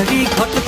ঘটে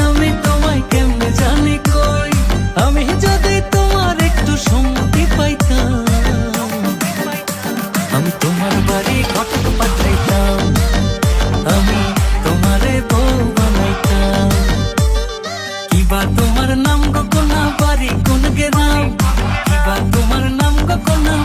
তোমার নাম গো কোনা বাড়ি কোন গেরাম? তোমার নাম গো কোনা